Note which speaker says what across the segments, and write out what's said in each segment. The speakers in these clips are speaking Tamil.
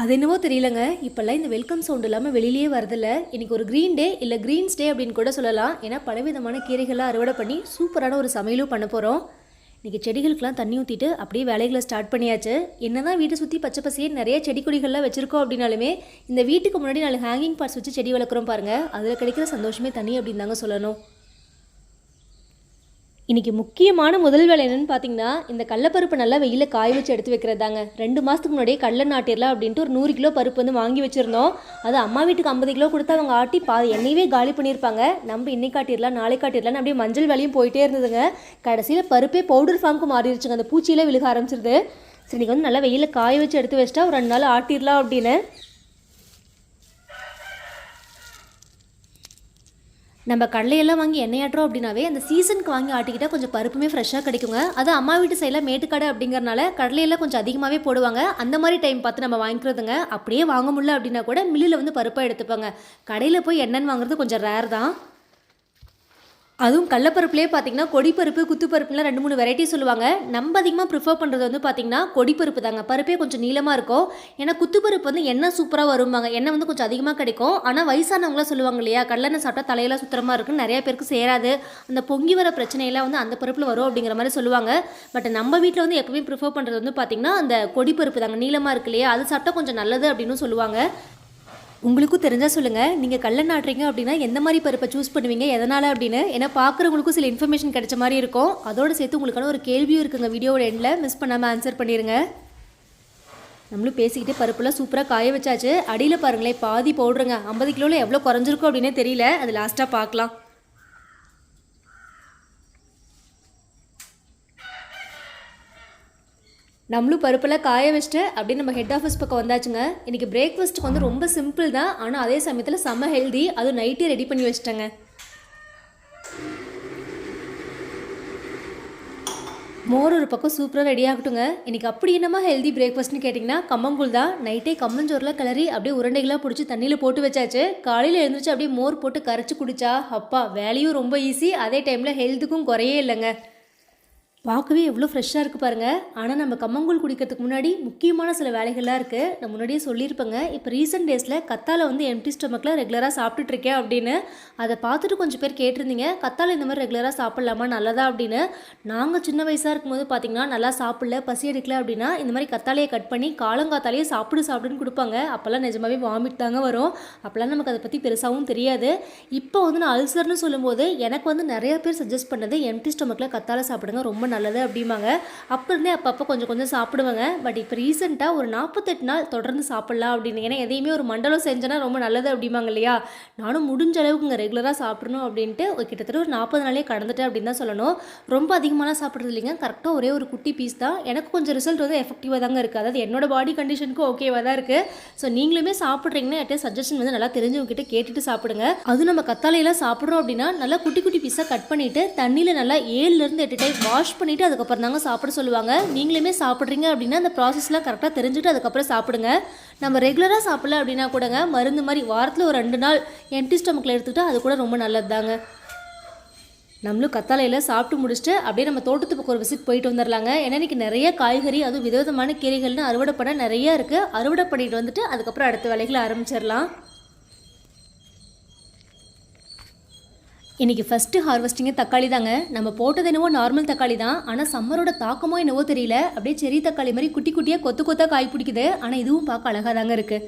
Speaker 1: அது என்னவோ தெரியலங்க. இப்போல்லாம் இந்த வெல்கம் சவுண்ட் இல்லாமல் வெளியிலேயே வரதில்ல. இன்றைக்கி ஒரு க்ரீன் டே இல்லை க்ரீன்ஸ் டே அப்படின்னு கூட சொல்லலாம். ஏன்னா பலவிதமான கீரைகள்லாம் அறுவடை பண்ணி சூப்பரான ஒரு சமையலும் பண்ண போகிறோம் இன்றைக்கி செடிகளுக்கெல்லாம் தண்ணி ஊற்றிட்டு அப்படியே வேலைகளை ஸ்டார்ட் பண்ணியாச்சு. என்ன தான் வீட்டை சுற்றி பச்சை பசையே நிறைய செடி கொடிகள்லாம் வச்சுருக்கோம் அப்படின்னாலுமே இந்த வீட்டுக்கு முன்னாடி நாலு ஹேங்கிங் பார்ட்ஸ் வச்சு செடி வளர்க்குறோம் பாருங்கள் அதில் கிடைக்கிற சந்தோஷமே தனி அப்படின்னு தாங்க சொல்லணும். இன்றைக்கி முக்கியமான முதல் வேலை என்னென்னு பார்த்தீங்கன்னா இந்த கடலப்பருப்பு நல்லா வெயிலில் காய வச்சு எடுத்து வைக்கிறது தாங்க ரெண்டு மாதத்துக்கு முன்னாடியே கடல நாட்டிடலாம் அப்படின்ட்டு ஒரு நூறு கிலோ பருப்பு வந்து வாங்கி வச்சுருந்தோம். அது அம்மா வீட்டுக்கு ஐம்பது கிலோ கொடுத்து அவங்க ஆட்டி பா எண்ணெயவே காலி பண்ணியிருப்பாங்க. நம்ம இன்னைக்கு காட்டிடலாம் நாளை காட்டிடலாம் அப்படியே மஞ்சள் வேலையும் போயிட்டே இருந்ததுங்க. கடைசியில் பருப்பே பவுடர் ஃபார்முக்கு மாறிடுச்சுங்க. அந்த பூச்சியில் விழுக ஆரம்பிச்சிருது. சரி நீங்கள் வந்து நல்லா வெயிலில் காய வச்சு எடுத்து வச்சிட்டா ஒரு ரெண்டு நாள் ஆட்டிடலாம் அப்படின்னு. நம்ம கடலையெல்லாம் வாங்கி எண்ணெயாட்டுறோம் அப்படின்னாவே அந்த சீசனுக்கு வாங்கி ஆட்டிக்கிட்டால் கொஞ்சம் பருப்புமே ஃப்ரெஷ்ஷாக கிடைக்குங்க. அது அம்மா வீட்டு சைடில் மேட்டுக்கடை அப்படிங்கறனால கடலையெல்லாம் கொஞ்சம் அதிகமாகவே போடுவாங்க. அந்த மாதிரி டைம் பார்த்து நம்ம வாங்கிக்கிறதுங்க. அப்படியே வாங்க முடியல அப்படின்னா கூட மில்லில் வந்து பருப்பாக எடுத்துப்பாங்க. கடையில் போய் எண்ணெய் வாங்குறது கொஞ்சம் ரேர் தான். அதுவும் கடலப்பருப்புலேயே பார்த்தீங்கன்னா கொடிப்பருப்பு குத்துப்பருப்புலாம் ரெண்டு மூணு வெரைட்டி சொல்லுவாங்க. நம்ம அதிகமாக ப்ரிஃபர் பண்ணுறது வந்து பார்த்தீங்கன்னா கொடிப்பருப்பு தாங்க. பருப்பே கொஞ்சம் நீளமாக இருக்கும். ஏன்னா குத்துப்பருப்பு வந்து எண்ணெய் சூப்பராக வரும்பாங்க. எண்ணெய் வந்து கொஞ்சம் அதிகமாக கிடைக்கும். ஆனால் வயசானவங்களாம் சொல்லுவாங்க இல்லையா கடலெண்ணெய் சாப்பிட்டா தலையெல்லாம் சுத்தமாக இருக்குன்னு நிறைய பேருக்கு சேராது. அந்த பொங்கி வர பிரச்சனையெல்லாம் வந்து அந்த பருப்பில் வரும் அப்படிங்கிற மாதிரி சொல்லுவாங்க. பட் நம்ம வீட்டில் வந்து எப்பவுமே ப்ரிஃபர் பண்ணுறது வந்து பார்த்தீங்கன்னா அந்த கொடிப்பருப்பு தாங்க. நீளமாக இருக்கு இல்லையா அது சாப்பிட்டா கொஞ்சம் நல்லது அப்படின்னு சொல்லுவாங்க. உங்களுக்கும் தெரிஞ்சால் சொல்லுங்கள் நீங்கள் கல்லை நாட்டுறீங்க அப்படின்னா எந்த மாதிரி பருப்பை சூஸ் பண்ணுவீங்க எதனால் அப்படின்னு. ஏன்னா பார்க்குறவங்களுக்கும் சில இன்ஃபர்மேஷன் கிடைச்ச மாதிரி இருக்கும். அதோடு சேர்த்து உங்களுக்கான ஒரு கேள்வியும் இருக்குங்க வீடியோவோட எண்டில் மிஸ் பண்ணாமல் ஆன்சர் பண்ணிடுங்க நம்மளும் பேசிக்கிட்டே பருப்புலாம் சூப்பராக காய வச்சாச்சு. அடியில் பாருங்களேன் பாதி பவுடருங்க ஐம்பது கிலோவில் எவ்வளோ குறைஞ்சிருக்கும் அப்படின்னே தெரியல. அது லாஸ்ட்டாக பார்க்கலாம். நம்மளும் பருப்பெல்லாம் காய வச்சுட்டு அப்படியே நம்ம ஹெட் ஆஃபீஸ் பக்கம் வந்தாச்சுங்க. இன்றைக்கி பிரேக்ஃபாஸ்ட்டுக்கு வந்து ரொம்ப சிம்பிள் தான். ஆனால் அதே சமயத்தில் செம்ம ஹெல்தி அதுவும் நைட்டே ரெடி பண்ணி வச்சிட்டேங்க. மோர் ஒரு பக்கம் சூப்பராக ரெடி ஆகட்டுங்க. இன்றைக்கி அப்படி என்னமா ஹெல்தி பிரேக்ஃபாஸ்ட்னு கேட்டிங்கன்னா கம்மங்கூழ் தான். நைட்டே கம்மஞ்சோரில் கிளறி அப்படியே உருண்டைகளாக பிடிச்சி தண்ணியில் போட்டு வச்சாச்சு. காலையில் எழுந்திரிச்சு அப்படியே மோர் போட்டு கரைச்சி குடிச்சா அப்பா வேலையும் ரொம்ப ஈஸி அதே டைமில் ஹெல்த்துக்கும் குறையே இல்லைங்க. பார்க்கவே எவ்வளோ ஃப்ரெஷ்ஷாக இருக்குது பாருங்கள் ஆனால் நம்ம கம்மங்கூழ் குடிக்கிறதுக்கு முன்னாடி முக்கியமான சில வேலைகள்லாம் இருக்குது நான் முன்னாடியே சொல்லியிருப்பேங்க. இப்போ ரீசெண்ட் டேஸில் கத்தால வந்து எம்டி ஸ்டொமக்கில் ரெகுலராக சாப்பிட்டுட்ருக்கேன் அப்படின்னு. அதை பார்த்துட்டு கொஞ்சம் பேர் கேட்டிருந்தீங்க. கத்தால இந்த மாதிரி ரெகுலராக சாப்பிட்லாமா? நல்லதா அப்படின்னு. நாங்கள் சின்ன வயசாக இருக்கும்போது பார்த்திங்கன்னா நல்லா சாப்பிடல பசி எடுக்கல அப்படின்னா இந்த மாதிரி கத்தாலையை கட் பண்ணி காலங்காத்தாலேயே சாப்பிடு சாப்பிடுன்னு கொடுப்பாங்க. அப்போல்லாம் நிஜமாவே வாமிட் தாங்க வரும். அப்போல்லாம் நமக்கு அதை பற்றி பெருசாகவும் தெரியாது. இப்போ வந்து நான் அல்சர்னு சொல்லும்போது எனக்கு வந்து நிறைய பேர் சஜஸ்ட் பண்ணது எம்டி ஸ்டொமக்கில் கத்தால சாப்பிடுங்க. ரொம்ப நல்லது அப்படிம்பாங்க. அப்போ இருந்தே அப்பப்போ கொஞ்சம் கொஞ்சம் சாப்பிடுவாங்க. பட் இப்போ ரீசெண்டாக ஒரு நாற்பத்தெட்டு நாள் தொடர்ந்து சாப்பிட்லாம் அப்படின்னு. ஏன்னா எதையுமே ஒரு மண்டலம் செஞ்சேன்னா ரொம்ப நல்லது அப்படிம்பாங்க இல்லையா? நானும் முடிஞ்ச அளவுக்குங்க ரெகுலராக சாப்பிடணும் அப்படின்ட்டு ஒரு கிட்டத்தட்ட ஒரு நாற்பது நாளே கடந்துட்டேன் அப்படின்னு தான் சொல்லணும். ரொம்ப அதிகமாகலாம் சாப்பிட்றது இல்லைங்க. கரெக்டாக ஒரே ஒரு குட்டி பீஸ் தான். எனக்கு கொஞ்சம் ரிசல்ட் வந்து எஃபெக்டிவாக தாங்க இருக்குது அதாவது என்னோட பாடி கண்டிஷனுக்கும் ஓகேவாக தான் இருக்குது ஸோ நீங்களுமே சாப்பிட்றீங்கன்னா என்கிட்ட சஜஷன் வந்து நல்லா தெரிஞ்சவங்க கிட்ட கேட்டுட்டு சாப்பிடுங்க. அதுவும் நம்ம கத்தாழையெல்லாம் சாப்பிட்றோம் அப்படின்னா நல்லா குட்டி குட்டி பீஸாக கட் பண்ணிவிட்டு தண்ணியில் நல்லா ஏழுலேருந்து எட்டு டைம் வாஷ் பண்ணிவிட்டு அதுக்கப்புறம் தாங்க சாப்பிட சொல்லுவாங்க. நீங்களுமே சாப்பிட்றீங்க அப்படின்னா அந்த ப்ராசஸ்லாம் கரெக்டாக தெரிஞ்சுட்டு அதுக்கப்புறம் சாப்பிடுங்க. நம்ம ரெகுலராக சாப்பிடல அப்படின்னா கூடங்க மருந்து மாதிரி வாரத்தில் ஒரு ரெண்டு நாள் எம்டி ஸ்டொமக்கில் எடுத்துக்கிட்டா அது கூட ரொம்ப நல்லது தாங்க நம்மளும் கத்தாலையில் சாப்பிட்டு முடிச்சுட்டு அப்படியே நம்ம தோட்டத்து பக்கம் ஒரு விசிட் போயிட்டு வந்துடலாங்க ஏன்னா இன்றைக்கி நிறைய காய்கறி அதுவும் விதவிதமான கீரைகள்னு அறுவடை பண்ண நிறைய இருக்குது அறுவடை பண்ணிட்டு வந்துட்டு அதுக்கப்புறம் அடுத்த வேலைகளை ஆரம்பிச்சிடலாம் இன்றைக்கி ஃபஸ்ட்டு ஹார்வெஸ்டிங்கே தக்காளி தாங்க நம்ம போட்டது என்னவோ நார்மல் தக்காளி தான் ஆனால் சம்மரோட தாக்கமோ என்னவோ தெரியல. அப்படியே செரி தக்காளி மாதிரி குட்டி குட்டியாக கொத்து கொத்தாக காய் பிடிக்குது. ஆனால் இதுவும் பார்க்க அழகாக தாங்க இருக்குது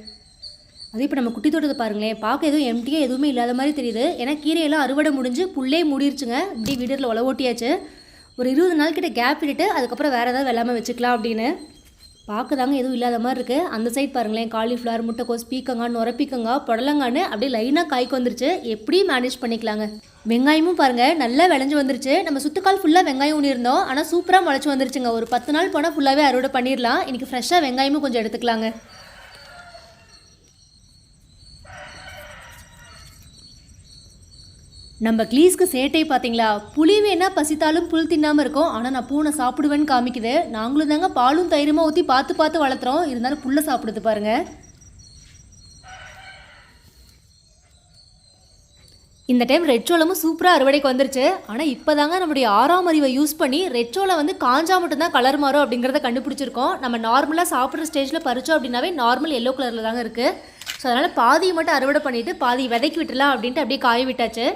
Speaker 1: அது இப்போ நம்ம குட்டி தோட்டத்தை பாருங்களேன். பார்க்க எதுவும் எம்டியாக எதுவுமே இல்லாத மாதிரி தெரியுது. ஏன்னா கீரையெல்லாம் அறுவடை முடிஞ்சு புள்ளே மூடிருச்சுங்க. இப்படி வீடியோவில் உழ ஓட்டியாச்சு. ஒரு இருபது நாள் கிட்ட கேப் விட்டுட்டு அதுக்கப்புறம் வேறு ஏதாவது வெள்ளாமல் வச்சுக்கலாம் அப்படின்னு. பார்க்க தாங்க எதுவும் இல்லாத மாதிரி இருக்குது அந்த சைட் பாருங்களேன் காலிஃப்ளவர் முட்டைக்கோஸ் பீக்கங்கா நுரப்பீக்கங்காய் புடலங்கான்னு அப்படியே லைனாக காய்க்கு வந்துருச்சு. எப்படியும் மேனேஜ் பண்ணிக்கலாங்க. வெங்காயமும் பாருங்க நல்லா விளைஞ்சு வந்துருச்சு. நம்ம சுத்துக்கால் ஃபுல்லாக வெங்காயம் ஊனியிருந்தோம் ஆனால் சூப்பராக முளைச்சி வந்துருச்சுங்க. ஒரு பத்து நாள் போனால் ஃபுல்லாகவே அறுவடை பண்ணிடலாம். இன்றைக்கி ஃப்ரெஷ்ஷாக வெங்காயமும் கொஞ்சம் எடுத்துக்கலாங்க. நம்ம க்ளீஸ்க்கு சேட்டை பார்த்தீங்களா புளி வேணா பசித்தாலும் புல் தின்னாமல் இருக்கும். ஆனால் நான் பூனை சாப்பிடுவேன்னு காமிக்குது. நாங்களும் தாங்க பாலும் தயிருமா ஊற்றி பார்த்து பார்த்து வளர்த்துறோம். இருந்தாலும் புல்லை சாப்பிடுது பாருங்க. இந்த டைம் ரெட்சோளமும் சூப்பராக அறுவடைக்கு வந்துருச்சு. ஆனால் இப்போ தாங்க நம்முடைய ஆறாம் அறிவை யூஸ் பண்ணி ரெட்சோலை வந்து காஞ்சா மட்டும்தான் கலர் மாறும் அப்படிங்கிறத கண்டுபிடிச்சிருக்கோம். நம்ம நார்மலாக சாப்பிட்ற ஸ்டேஜில் பறிச்சோம் அப்படின்னாவே நார்மல் எல்லோ கலரில் தாங்க இருக்குது ஸோ அதனால் பாதியை மட்டும் அறுவடை பண்ணிவிட்டு பாதி விதைக்கி விட்டுலாம் அப்படின்ட்டு அப்படியே காய விட்டாச்சு.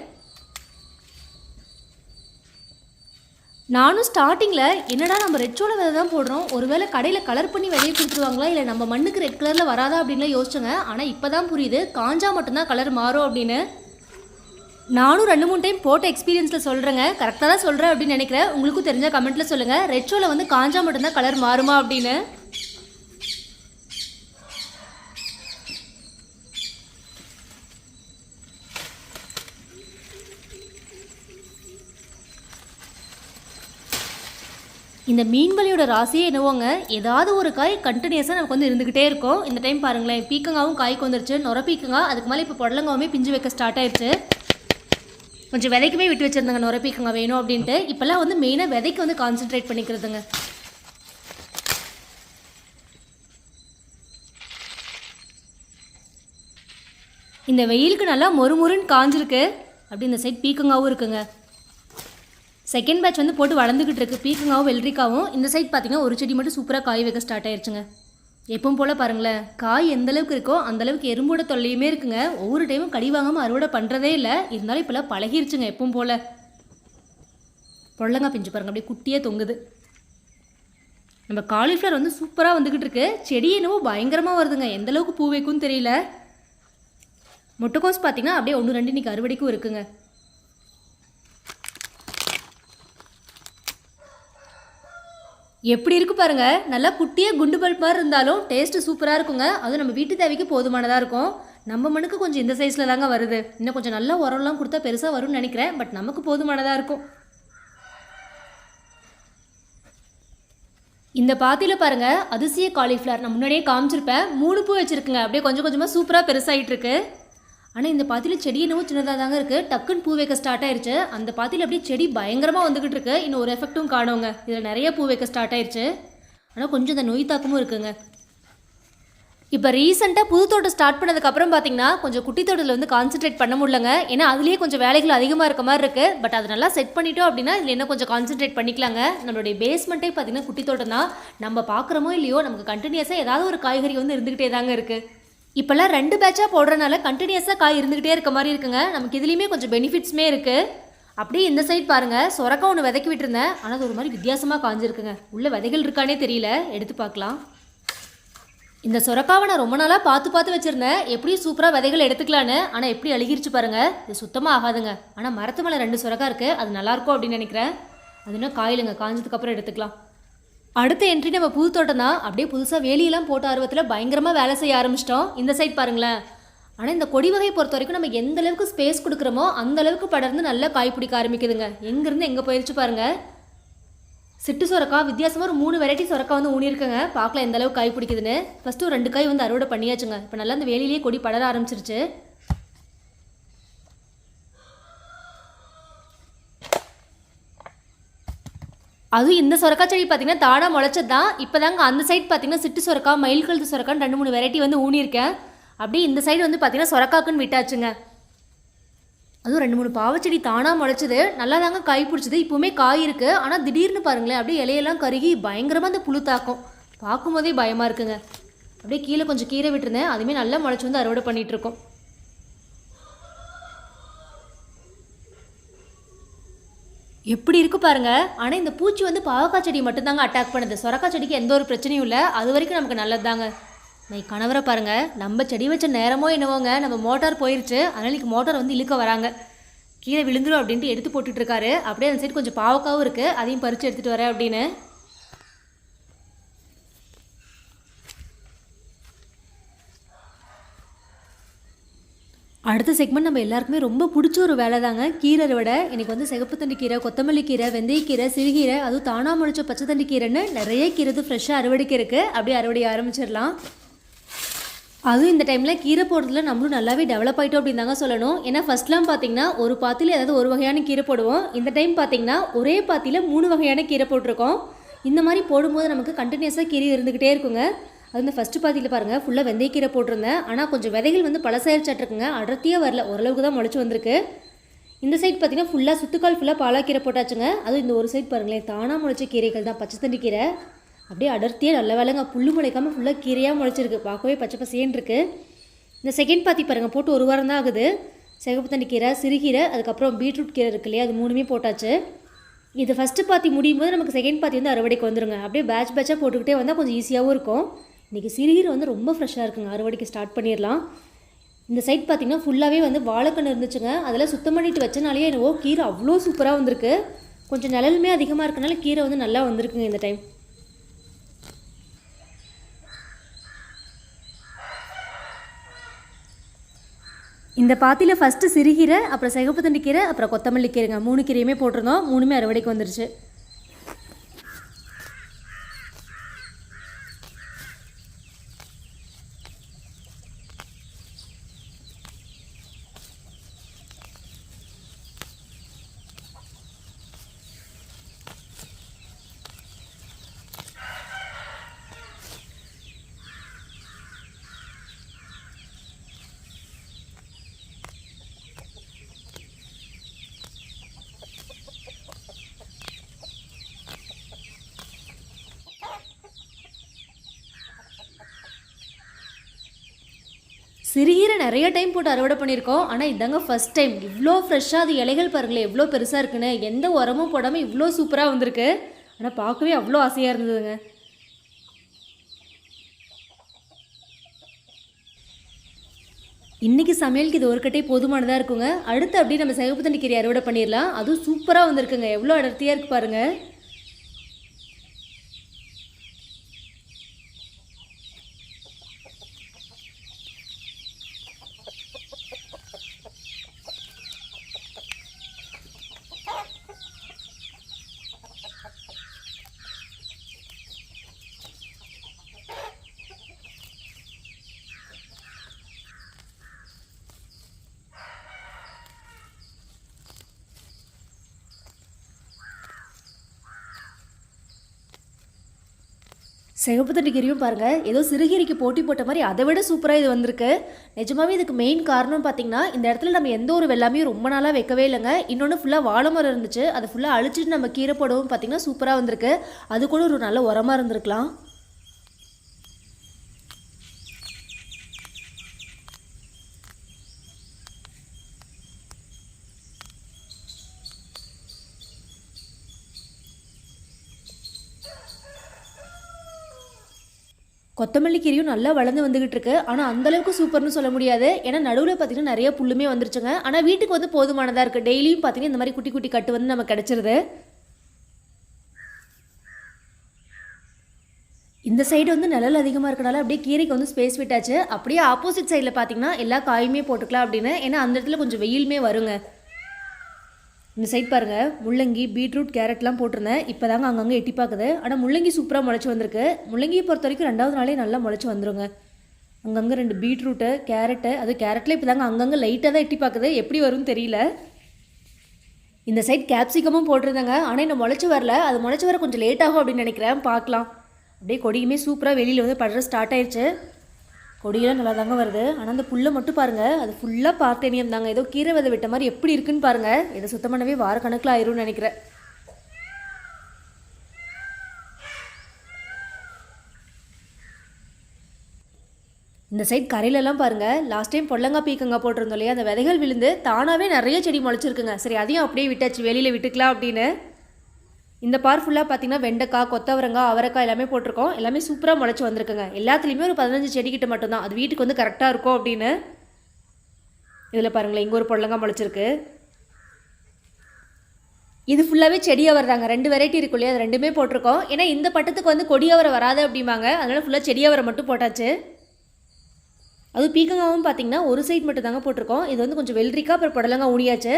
Speaker 1: நானும் ஸ்டார்டிங்கில் என்னடா நம்ம ரெட் சோள விதை தான் போடுறோம்? ஒருவேளை கடையில் கலர் பண்ணி விதையை கொடுத்துருவாங்களா? இல்லை நம்ம மண்ணுக்கு ரெட் கலரில் வராதா அப்படின்லாம் யோசிச்சோங்க. ஆனால் இப்போ தான் புரியுது. காஞ்சா மட்டும்தான் கலர் மாறும் அப்படின்னு. நானும் ரெண்டு மூணு டைம் போட்ட எக்ஸ்பீரியன்ஸில் சொல்கிறேங்க கரெக்டாக தான் சொல்கிறேன் அப்படின்னு நினைக்கிறேன். உங்களுக்கும் தெரிஞ்ச கமெண்ட்டில் சொல்லுங்கள் ரெட் வந்து காஞ்சா மட்டும்தான் கலர் மாறுமா அப்படின்னு. இந்த மீன்பலியோட ராசியே என்னவோங்க? ஏதாவது ஒரு காய் கண்டினியூஸாக நமக்கு வந்து இருந்துக்கிட்டே இருக்கும். இந்த டைம் பாருங்களேன். பீக்கங்காவும் காய்க்கு வந்துருச்சு. நொர பீக்கங்கா அதுக்கு மேலே இப்போ புடலங்காவுமே பிஞ்சு வைக்க ஸ்டார்ட் ஆயிடுச்சு. கொஞ்சம் விதைக்குமே விட்டு வச்சுருந்தாங்க. நொர பீக்கங்கா வேணும் அப்படின்ட்டு. இப்போல்லாம் வந்து மெயினாக விதைக்கு வந்து கான்சென்ட்ரேட் பண்ணிக்கிறதுங்க. இந்த வெயிலுக்கு நல்லா மொறுமொறுன்னு காஞ்சிருக்கு. அப்படி இந்த சைட் பீக்கங்காவும் இருக்குங்க. செகண்ட் பேட்ச் வந்து போட்டு வளர்ந்துக்கிட்டு இருக்கு. பீக்கங்காவும் வெள்ளரிக்காவும். இந்த சைட் பார்த்தீங்கன்னா ஒரு செடி மட்டும் சூப்பராக காய் வைக்க ஸ்டார்ட் ஆயிடுச்சுங்க எப்பவும் போல் பாருங்களேன். காய் எந்த அளவுக்கு இருக்கோ அந்த அளவுக்கு எறும்போட தொல்லையுமே இருக்குங்க. ஒவ்வொரு டைமும் கடி வாங்காமல் அறுவடை பண்ணுறதே இல்லை. இருந்தாலும் இப்போல்லாம் பழகிருச்சுங்க எப்பவும் போல். பொள்ளங்காய் பிஞ்சு பாருங்க. அப்படியே குட்டியே தொங்குது. நம்ம காலிஃப்ளவர் வந்து சூப்பராக வந்துக்கிட்டு இருக்கு. செடி என்னவோ பயங்கரமாக வருதுங்க. எந்த அளவுக்கு பூ வைக்கும் தெரியல. முட்டைக்கோஸ் பார்த்தீங்கன்னா அப்படியே ஒன்று ரெண்டு இன்னைக்கு அறுவடைக்கும் இருக்குங்க. எப்படி இருக்கு பாருங்க. நல்லா குட்டியாக குண்டு பல்ப் மாதிரி இருந்தாலும் டேஸ்ட் சூப்பராக இருக்குங்க. அதுவும் நம்ம வீட்டு தேவைக்கு போதுமானதாக இருக்கும். நம்ம மண்ணுக்கு கொஞ்சம் இந்த சைஸில் தாங்க வருது. இன்னும் கொஞ்சம் நல்ல உரம்லாம் கொடுத்தா பெருசாக வரும்னு நினைக்கிறேன். பட் நமக்கு போதுமானதாக இருக்கும். இந்த பாத்தியில் பாருங்க அதிசய காலிஃப்ளவர் நான் முன்னாடியே காமிச்சிருப்பேன். மூணு பூ வச்சிருக்குங்க. அப்படியே கொஞ்சம் கொஞ்சமாக சூப்பராக பெருசாகிட்டு இருக்கு. ஆனால் இந்த பாத்தியில் செடி என்னவோ சின்னதாக தாங்க இருக்குது டக்குன்னு பூ வைக்க ஸ்டார்ட் ஆயிருச்சு. அந்த பாத்தியில் அப்படியே செடி பயங்கரமாக வந்துக்கிட்டு இருக்கு. இன்னும் ஒரு எஃபெக்ட்டும் காணுங்க. இதில் நிறைய பூ வைக்க ஸ்டார்ட் ஆயிருச்சு. ஆனால் கொஞ்சம் இந்த நோய் தாக்கமும் இருக்குங்க. இப்போ ரீசெண்டாக புது தோட்டம் ஸ்டார்ட் பண்ணதுக்கப்புறம் பார்த்தீங்கன்னா கொஞ்சம் குட்டி தோட்டத்தில் வந்து கான்சென்ட்ரேட் பண்ண முடியலங்க. ஏன்னா அதுலேயே கொஞ்சம் வேலைகள் அதிகமாக இருக்க மாதிரி இருக்குது பட் அது நல்லா செட் பண்ணிட்டோம் அப்படின்னா இதில் என்ன கொஞ்சம் கான்சென்ட்ரேட் பண்ணிக்கலாங்க. நம்மளுடைய பேஸ்மெண்ட்டே பார்த்தீங்கன்னா குட்டி தோட்டம் தான். நம்ம பார்க்குறோமோ இல்லையோ நமக்கு கண்டினியூஸாக ஏதாவது ஒரு காய்கறி வந்து இருந்துக்கிட்டே தாங்க இருக்குது இப்போல்லாம் ரெண்டு பேட்சாக போடுறதுனால கண்டினியூஸாக காய் இருந்துக்கிட்டே இருக்க மாதிரி இருக்குங்க. நமக்கு இதுலேயுமே கொஞ்சம் பெனிஃபிட்ஸுமே இருக்குது அப்படியே இந்த சைட் பாருங்கள் சொரக்கா ஒன்று விதைக்கி விட்டுருந்தேன். ஆனால் அது ஒரு மாதிரி வித்தியாசமாக காஞ்சிருக்குங்க. உள்ள விதைகள் இருக்கானே தெரியல. எடுத்து பார்க்கலாம். இந்த சொரக்காவை நான் ரொம்ப நாளாக பார்த்து பார்த்து வச்சுருந்தேன். எப்படியும் சூப்பராக விதைகள் எடுத்துக்கலான்னு. ஆனால் எப்படி அழுகிருச்சு பாருங்க. இது சுத்தமாக ஆகாதுங்க. ஆனால் மரத்து மேலே ரெண்டு சொரக்கா இருக்குது அது நல்லாயிருக்கும் அப்படின்னு நினைக்கிறேன். அது இன்னும் காயிலுங்க. காஞ்சதுக்கப்புறம் எடுத்துக்கலாம். அடுத்த என்ட்ரி நம்ம புது தோட்டம் தான் அப்படியே புதுசாக வேலியெல்லாம் போட்ட ஆர்வத்தில் பயங்கரமாக வேலை செய்ய ஆரம்பிச்சிட்டோம். இந்த சைட் பாருங்களேன். ஆனால் இந்த கொடி வகை பொறுத்த வரைக்கும் நம்ம எந்த அளவுக்கு ஸ்பேஸ் கொடுக்குறோமோ அந்த அளவுக்கு படர்ந்து நல்லா காய் பிடிக்க ஆரம்பிக்குதுங்க. எங்கேருந்து எங்கே போயிடுச்சு பாருங்கள் சிட்டு சொரக்கா வித்தியாசமாக ஒரு மூணு வெரைட்டி சுரக்கா வந்து ஊனியிருக்கங்க. பார்க்கலாம் எந்த அளவுக்கு காய் பிடிக்குதுன்னு. ஃபஸ்ட்டு ஒரு ரெண்டு காய் வந்து அறுவடை பண்ணியாச்சுங்க. இப்போ நல்லா அந்த வேலியிலேயே கொடி படர ஆரம்பிச்சிருச்சு. அதுவும் இந்த சொரக்கா செடி பார்த்தீங்கன்னா தானாக முளைச்சது தான் இப்போ தாங்க அந்த சைடு பார்த்தீங்கன்னா சிட்டு சொரக்கா மயில் கழுத்து சொரக்கான்னு ரெண்டு மூணு வெரைட்டி வந்து ஊனியிருக்கேன். அப்படியே இந்த சைடு வந்து பார்த்தீங்கன்னா சொரக்காக்குன்னு விட்டாச்சுங்க. அதுவும் ரெண்டு மூணு பாவச்செடி தானாக முளைச்சது. நல்லா தாங்க காய் பிடிச்சது. இப்போவுமே காய் இருக்குது ஆனால் திடீர்னு பாருங்களேன் அப்படியே இலையெல்லாம் கருகி பயங்கரமாக அந்த புழு தாக்கும். பார்க்கும்போதே பயமாக இருக்குங்க. அப்படியே கீழே கொஞ்சம் கீரை விட்டுருந்தேன். அதுவுமே நல்லா முளைச்சி வந்து அறுவடை பண்ணிகிட்ருக்கோம் எப்படி இருக்கு பாருங்க. ஆனால் இந்த பூச்சி வந்து பாவக்காய் செடி மட்டும்தாங்க அட்டாக் பண்ணுது. சொரக்காய் செடிக்கு எந்த ஒரு பிரச்சனையும் இல்லை. அது வரைக்கும் நமக்கு நல்லது தாங்க நான் கணவரை பாருங்க. நம்ம செடி வச்ச நேரமோ என்னவோங்க நம்ம மோட்டார் போயிருச்சு. அதனால இன்னைக்கு மோட்டார் வந்து இழுக்க வராங்க. கீழே விழுந்துரும் அப்படின்ட்டு எடுத்து போட்டுட்டு இருக்காரு. அப்படியே அந்த சைடு கொஞ்சம் பாவக்காவும் இருக்கு. அதையும் பறித்து எடுத்துட்டு வரேன் அப்படின்னு. அடுத்த செக்மெண்ட் நம்ம எல்லாருக்குமே ரொம்ப பிடிச்ச ஒரு வேலை தாங்க கீரை அறுவடை எனக்கு வந்து சிகப்பு தண்டி கீரை கொத்தமல்லி கீரை வெந்தயக்கீரை சிறுகீரை அதுவும் தானாக முளைச்ச பச்சை தண்டி கீரைன்னு நிறைய கீரை வந்து ஃப்ரெஷ்ஷாக அறுவடைக்கு இருக்குது அப்படியே அறுவடை ஆரம்பிச்சிடலாம். அதுவும் இந்த டைமில் கீரை போடுறதுல நம்மளும் நல்லாவே டெவலப் ஆகிட்டோம் அப்படின்னு தாங்க சொல்லணும். ஏன்னா ஃபர்ஸ்ட்லாம் பார்த்தீங்கன்னா ஒரு பாத்தியில் ஏதாவது ஒரு வகையான கீரை போடுவோம். இந்த டைம் பார்த்தீங்கன்னா ஒரே பாத்தியில் மூணு வகையான கீரை போட்டிருக்கோம். இந்த மாதிரி போடும்போது நமக்கு கண்டினியூஸாக கீரை இருந்துக்கிட்டே இருக்குங்க. அது வந்து ஃபஸ்ட்டு பாத்தியில் பாருங்கள் ஃபுல்லாக வெந்தயக்கீரை போட்டிருந்தேன். ஆனால் கொஞ்சம் விதைகள் வந்து பழசாயிருச்சாட்டிருக்குங்க அடர்த்தியாக வரல. ஓரளவுக்கு தான் முளைச்சி வந்திருக்கு. இந்த சைட் பார்த்தீங்கன்னா ஃபுல்லாக சுத்துக்கால் ஃபுல்லாக பாலாக்கீரை போட்டாச்சுங்க. அதுவும் இந்த ஒரு சைட் பாருங்களேன் தானாக முளைச்ச கீரைகள் தான் பச்சை தண்ணி கீரை. அப்படியே அடர்த்தியாக நல்ல வேலைங்க. புல்லு முளைக்காமல் ஃபுல்லாக கீரையாக முளைச்சிருக்கு. பார்க்கவே பச்சை பசேன்னு இருக்குது இந்த செகண்ட் பாத்தி பாருங்கள் போட்டு ஒரு வாரம் தான் ஆகுது. சிகப்பு தண்ணி கீரை சிறுகீரை அதுக்கப்புறம் பீட்ரூட் கீரை இருக்கு இல்லையா அது மூணுமே போட்டாச்சு. இது ஃபஸ்ட்டு பாத்தி முடியும் போது நமக்கு செகண்ட் பாத்தி வந்து அறுவடைக்கு வந்துருங்க. அப்படியே பேட்ச் பேட்சாக போட்டுக்கிட்டே வந்தால் கொஞ்சம் ஈஸியாகவும் இருக்கும். இன்றைக்கி சிறுகீரை வந்து ரொம்ப ஃப்ரெஷ்ஷாக இருக்குங்க. அறுவடைக்கு ஸ்டார்ட் பண்ணிடலாம். இந்த சைட் பார்த்திங்கன்னா ஃபுல்லாகவே வந்து வாழைக்கன்று இருந்துச்சுங்க. அதில் சுத்தம் பண்ணிட்டு வச்சனாலேயே என்னவோ கீரை அவ்வளோ சூப்பராக வந்திருக்கு. கொஞ்சம் நிழலுமே அதிகமாக இருக்கனால கீரை வந்து நல்லா வந்திருக்குங்க இந்த டைம் இந்த பாத்தியில் ஃபஸ்ட்டு சிறுகீரை அப்புறம் சிகப்பு தண்டி கீரை அப்புறம் கொத்தமல்லி கீரைங்க. மூணு கீரையுமே போட்டிருந்தோம். மூணுமே அறுவடைக்கு வந்துருச்சு. சிறுகீரை நிறைய டைம் போட்டு அறுவடை பண்ணியிருக்கோம். ஆனால் இதாங்க ஃபஸ்ட் டைம் இவ்வளோ ஃப்ரெஷ்ஷாக அது இலைகள் பாருங்களேன் எவ்வளோ பெருசாக இருக்குன்னு. எந்த உரமும் போடாமல் இவ்வளோ சூப்பராக வந்திருக்கு. ஆனால் பார்க்கவே அவ்வளோ ஆசையாக இருந்ததுங்க. இன்றைக்கி சமையலுக்கு இது ஒரு கட்டே போதுமானதாக இருக்குங்க. அடுத்து அப்படியே நம்ம சிவப்பு தண்ணி கீரை அறுவடை பண்ணிடலாம். அதுவும் சூப்பராக வந்திருக்குங்க. எவ்வளோ அடர்த்தியாக இருக்கு பாருங்கள் சிகப்பு தண்ணி பாருங்கள் ஏதோ சிறுகீரைக்கு போட்டி போட்ட மாதிரி அதை விட சூப்பராக இது வந்திருக்கு. நிஜமாவே இதுக்கு மெயின் காரணம் பார்த்தீங்கன்னா இந்த இடத்துல நம்ம எந்த ஒரு வெள்ளாமையும் ரொம்ப நாளாக வைக்கவே இல்லைங்க. இன்னொன்று ஃபுல்லாக வாழை மரம் இருந்துச்சு. அதை ஃபுல்லாக அழிச்சிட்டு நம்ம கீரை போடவும் பார்த்தீங்கன்னா சூப்பராக வந்திருக்கு. அது கூட ஒரு நல்ல உரமாக இருந்திருக்கலாம். கொத்தமல்லி கீரையும் நல்லா வளர்ந்து வந்துகிட்டு இருக்கு ஆனால் அந்த அளவுக்கு சூப்பர்னு சொல்ல முடியாது. ஏன்னா நடுவில் பார்த்தீங்கன்னா நிறைய புல்லுமே வந்துருச்சுங்க. ஆனால் வீட்டுக்கு வந்து போதுமானதாக இருக்குது டெய்லியும் பார்த்தீங்கன்னா இந்த மாதிரி குட்டி குட்டி கட்டு வந்து நமக்கு கிடச்சிருது. இந்த சைடு வந்து நிழல் அதிகமாக இருக்கனால அப்படியே கீரைக்கு வந்து ஸ்பேஸ் விட்டாச்சு. அப்படியே ஆப்போசிட் சைடில் பார்த்தீங்கன்னா எல்லா காயுமே போட்டுக்கலாம் அப்படின்னு. ஏன்னா அந்த இடத்துல கொஞ்சம் வெயிலுமே வருங்க. இந்த சைட் பாருங்கள் முள்ளங்கி பீட்ரூட் கேரட்லாம் போட்டிருந்தேன். இப்போ தாங்க அங்கங்கே எட்டி பார்க்குது ஆனால் முள்ளங்கி சூப்பராக முளைச்சி வந்திருக்கு. முள்ளங்கியை பொறுத்த வரைக்கும் ரெண்டாவது நாளே நல்லா முளைச்சி வந்துருங்க. அங்கங்கே ரெண்டு பீட்ரூட்டு கேரட்டு அது கேரட்டில் இப்போ தாங்க அங்கங்கே லைட்டாக தான் எட்டி பார்க்குது எப்படி வரும்னு தெரியல. இந்த சைட் கேப்சிகமும் போட்டிருந்தாங்க. ஆனால் இன்னும் முளைச்சி வரல. அது முளைச்சி வர கொஞ்சம் லேட் ஆகும் அப்படின்னு நினைக்கிறேன். பார்க்கலாம். அப்படியே கொடியுமே சூப்பராக வெளியில் வந்து படுற ஸ்டார்ட் ஆயிடுச்சு கொடியெல்லாம் நல்லா தாங்க வருது. ஆனால் அந்த புல்லை மட்டும் பாருங்கள் அது ஃபுல்லாக பார்த்தேனியம் தாங்க. ஏதோ கீரை விதை விட்ட மாதிரி எப்படி இருக்குன்னு பாருங்கள் இதை சுத்தம் பண்ணவே வார கணக்கில் ஆயிரும்னு நினைக்கிறேன். இந்த சைட் கரையிலலாம் பாருங்கள் லாஸ்ட் டைம் பொல்லங்காய் பீக்கங்காய் போட்டிருந்தோம் இல்லையா? அந்த விதைகள் விழுந்து தானாகவே நிறைய செடி முளைச்சிருக்குங்க. சரி அதையும் அப்படியே விட்டாச்சு. வெளியில் விட்டுக்கலாம் அப்படின்னு. இந்த பார் ஃபுல்லாக பார்த்தீங்கன்னா வெண்டைக்காய் கொத்தவரங்காய் அவரைக்காய் எல்லாமே போட்டிருக்கோம். எல்லாமே சூப்பராக முளைச்சி வந்திருக்குங்க. எல்லாத்துலேயுமே ஒரு பதினஞ்சு செடிக்கிட்ட மட்டும்தான். அது வீட்டுக்கு வந்து கரெக்டாக இருக்கும் அப்படின்னு இதில் பாருங்களேன் இங்கே ஒரு பொடலங்காய் முளைச்சிருக்கு. இது ஃபுல்லாகவே செடியவர் தாங்க. ரெண்டு வெரைட்டி இருக்கும் இல்லையா? அது ரெண்டுமே போட்டிருக்கோம். ஏன்னா இந்த பட்டத்துக்கு வந்து கொடியவரை வராது அப்படிம்பாங்க. அதனால் ஃபுல்லாக செடியவரை மட்டும் போட்டாச்சு. அதுவும் பீக்கங்காவும் பார்த்தீங்கன்னா ஒரு சைட் மட்டும் தாங்க போட்டிருக்கோம். இது வந்து கொஞ்சம் வெள்ளரிக்காய் அப்புறம் புடலங்காய் ஊனியாச்சு.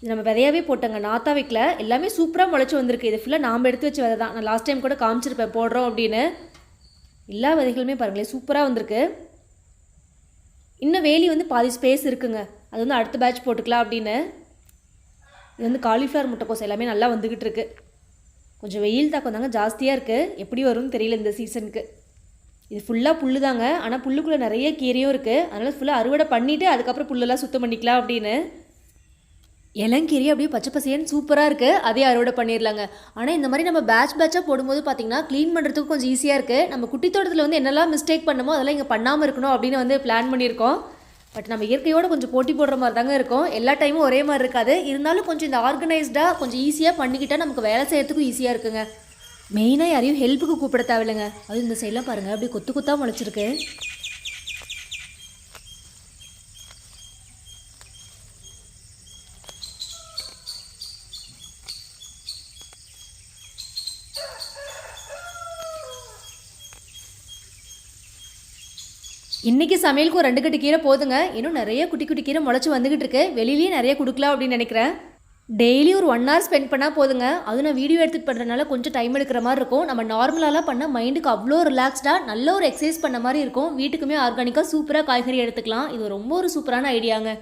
Speaker 1: இது நம்ம விதையாவே போட்டோங்க. நாத்தா வைக்கல. எல்லாமே சூப்பராக முளைச்சி வந்திருக்கு. இது ஃபுல்லாக நாம் எடுத்து வச்ச விதை தான் நான் லாஸ்ட் டைம் கூட காமிச்சிருப்பேன். போடுறோம் அப்படின்னு. எல்லா விதைகளுமே பாருங்களேன் சூப்பராக வந்திருக்கு. இன்னும் வேலி வந்து பாதி ஸ்பேஸ் இருக்குங்க. அது வந்து அடுத்த பேட்ச் போட்டுக்கலாம் அப்படின்னு. இது வந்து காலிஃப்ளவர் முட்டைக்கோஸ் எல்லாமே நல்லா வந்துக்கிட்டு இருக்கு. கொஞ்சம் வெயில் தாக்கம் தாங்க ஜாஸ்தியாக இருக்குது எப்படி வரும்னு தெரியல இந்த சீசனுக்கு இது ஃபுல்லாக புல்லு தாங்க ஆனால் புல்லுக்குள்ளே நிறைய கீரையும் இருக்குது அதனால் ஃபுல்லாக அறுவடை பண்ணிவிட்டு அதுக்கப்புறம் புல்லெல்லாம் சுத்தம் பண்ணிக்கலாம் அப்படின்னு. இளங்கீரி அப்படியே பச்சை பசேன்னு சூப்பராக இருக்குது அதே அறுவடை பண்ணிடலாங்க ஆனால் இந்த மாதிரி நம்ம பேட்ச் பேட்சாக போடும்போது பார்த்தீங்கன்னா க்ளீன் பண்ணுறதுக்கு கொஞ்சம் ஈஸியாக இருக்குது நம்ம குட்டி தோட்டத்தில் வந்து என்னெல்லாம் மிஸ்டேக் பண்ணமோ அதெல்லாம் இங்கே பண்ணாமல் இருக்கணும் அப்படின்னு வந்து பிளான் பண்ணியிருக்கோம். பட் நம்ம இயற்கையோடு கொஞ்சம் போட்டி போடுற மாதிரி தாங்க இருக்கும். எல்லா டைமும் ஒரே மாதிரி இருக்காது. இருந்தாலும் கொஞ்சம் இந்த ஆர்கனைஸ்டாக கொஞ்சம் ஈஸியாக பண்ணிக்கிட்டால் நமக்கு வேலை செய்கிறதுக்கும் ஈஸியாக இருக்குங்க. மெயினாக யாரையும் ஹெல்ப்புக்கு கூப்பிட தேவையில்லைங்க. அது இந்த சைடெலாம் பாருங்கள் அப்படியே கொத்து கொத்தாக முளைச்சிருக்கு. இன்னைக்கு சமையலுக்கு ஒரு ரெண்டு கட்டு கீரை போதுங்க. இன்னும் நிறைய குட்டி குட்டி கீரை முளைச்சி வந்துகிட்டு இருக்கு. வெளியிலேயே நிறைய கொடுக்கலாம் அப்படின்னு நினைக்கிறேன். டெய்லி ஒரு ஒன் ஹவர் ஸ்பெண்ட் பண்ணால் போதுங்க. அது நான் வீடியோ எடுத்துகிட்டு பண்ணுறதுனால கொஞ்சம் டைம் எடுக்கிற மாதிரி இருக்கும். நம்ம நார்மலாலாம் பண்ணால் மைண்டுக்கு அவ்வளோ ரிலாக்ஸ்டாக நல்ல ஒரு எக்ஸசைஸ் பண்ண மாதிரி இருக்கும். வீட்டுக்குமே ஆர்கானிக்காக சூப்பராக காய்கறி எடுத்துக்கலாம். இது ரொம்ப ஒரு சூப்பரான ஐடியாங்க